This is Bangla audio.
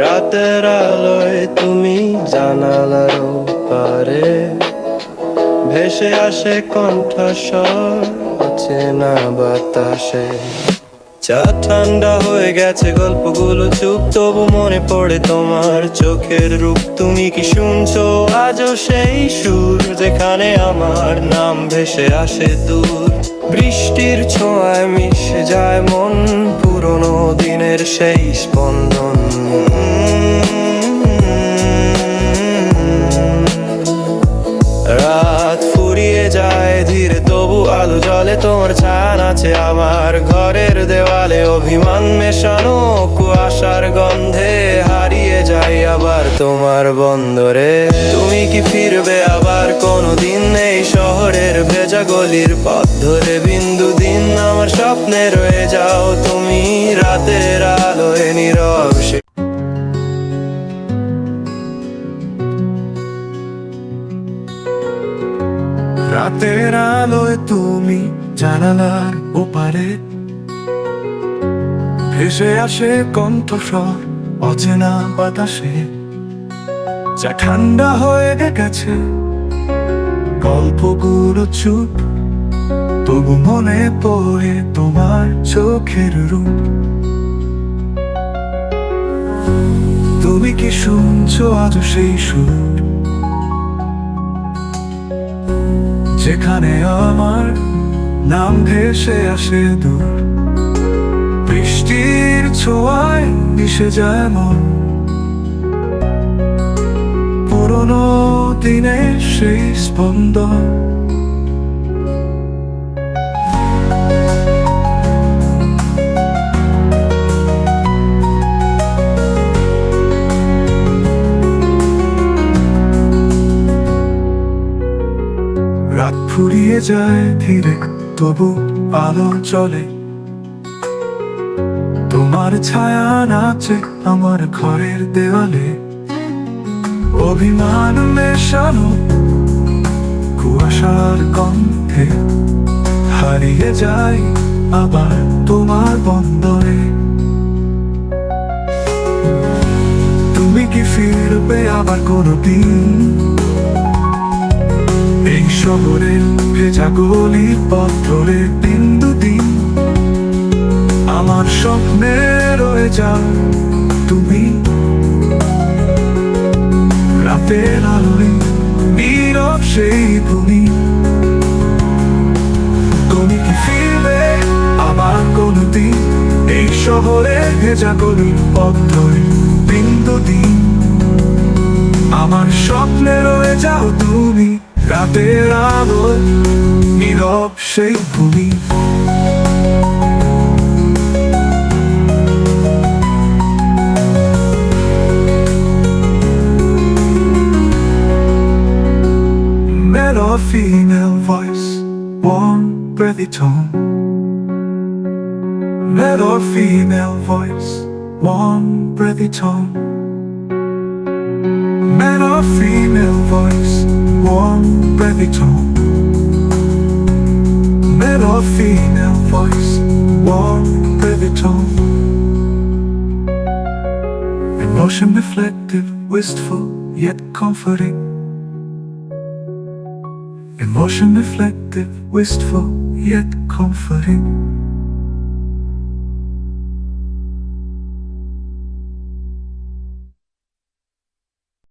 রাতের আলোয় তুমি জানালার পারে ভেসে আসে কণ্ঠস্বর অচেনা বাতাসে। চা ঠান্ডা হয়ে গেছে গল্পগুলো চুপ, তবু মনে পড়ে তোমার চোখের রূপ। তুমি কি শুনছো? আজও সেই সুর যেখানে আমার নাম ভেসে আসে দূর। বৃষ্টির ছোঁয়ায় মিশে যায় মন, পুরনো দিনের সেই স্পন্দন। যায় তবু আলো জলে তোমার ছান আছে আমার ঘরের দেওয়ালে। অভিমান মেশানো কুয়াশার গন্ধে হারিয়ে যাই আবার তোমার বন্দরে। তুমি কি ফিরবে আবার? কোনোদিন এই শহরের ভেজা গলির পথ ধরে। বিন্দু দিন আমার স্বপ্নে রয়ে যাও তুমি রাতের আলোয় নীরব। রাতের আলোয় তুমি জানালার ওপারে। ভেসে আসে কণ্ঠস্বর অচেনা বাতাসে। যা ঠান্ডা হয়ে গেছে। গল্পগুলো চুপ। তবু মনে পড়ে তোমার চোখের রূপ। তুমি কি শুনছো আজ সেই সুর? যেখানে আমার নাম ভেসে আসে দূর। বৃষ্টির ছোঁয়ায় মিশে যায় মন। পুরনো দিনের সেই স্পন্দন যায় ধীরে তবু আলো চলে। তোমার ছায়া নাচে আমার ঘরের দেওয়ালে। অভিমান মেশানো কুয়াশার গন্ধে। হারিয়ে যাই আবার তোমার বন্দরে। তুমি কি ফিরবে আবার কোনো দিন শহরের ভেজা গলির পথ ধরে বিন্দু দিন আমার স্বপ্নে রয়ে যাও তুমি। রাতের আলোয় নীরব সেই ভূমি। তুমি কি ফিরবে আবার কোনদিন এই শহরে ভেজা গলির পথ ধরে বিন্দু দিন আমার স্বপ্নে রয়ে যাও তুমি। রাতের আলোয় নীরব সেই ভূমি Male or female voice, warm, breathy tone. Male or female voice, warm, breathy tone. Male or female voice, warm, breathy tone. Male or female voice, warm, breathy tone. Emotion reflective, wistful, yet comforting. Emotion reflective, wistful, yet comforting.